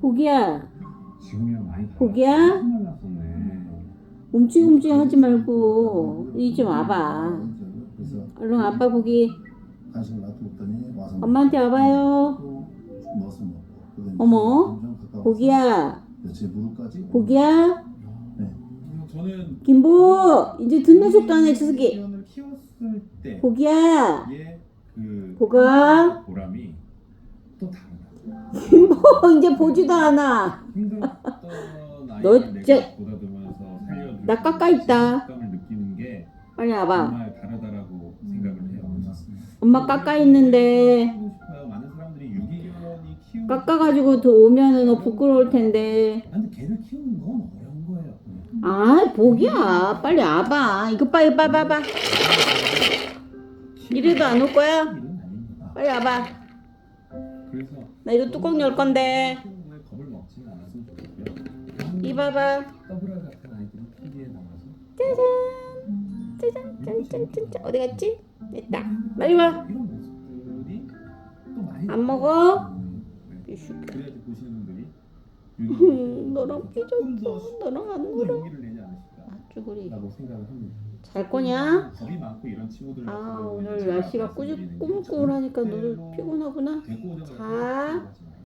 보기야, 지금이랑 많이 달라. 보기야, 났었네. 움찔움찔 하지 말고 이리 좀 와봐. 그래서 얼른 아빠 보기. 간식을 놔두었더니 와서 엄마한테 와봐요. 먹고 그다음에 어머, 점점 가까워서 보기야, 제 무릎까지 보기야, 네. 음, 저는 김보, 이제 듣는 속도 안 해, 저새끼. 키원을 키웠을 때 보기야, 얘그 보가, 보람이 또 다르 다. 김보, 이제 보지도 않아. 힘들었던 너 내가 보다듬어서 살려주고 나 깎아 있다. 감을 느끼는 게 빨리 와봐. 정말 다르다라고 생각을 해요. 엄마 깎아 있는데 키우고 싶어요. 많은 사람들이 유기견이 키우고 깎아가지고 더 오면은 너 부끄러울 텐데. 싶어요. 근데 개를 키우는 건 어려운 거예요. 아, 보기야, 빨리 와봐. 이거 봐, 봐, 봐. 이래도 안 올 거야? 일은 아닙니다. 빨리 와봐. 그래서 나 이거 뚜껑 열 건데. 키우는 겁을 먹지는 않았으면 좋겠고요. 이 봐봐. 더블알 같은 아이들이 TV에 나와서 짜잔, 짠, 짠, 짠, 짠. 어디 갔지? 됐다. 빨리 와. 안 먹어? 음, 너랑 삐졌어. 너랑 안 놀아. 쭈구리. 라고 생각을 합니다. 잘 거냐? 겁이 많고 이런 친구들 아, 오늘 날씨가 게 꾸물꾸물하니까 너도 절대로 피곤하구나. 자.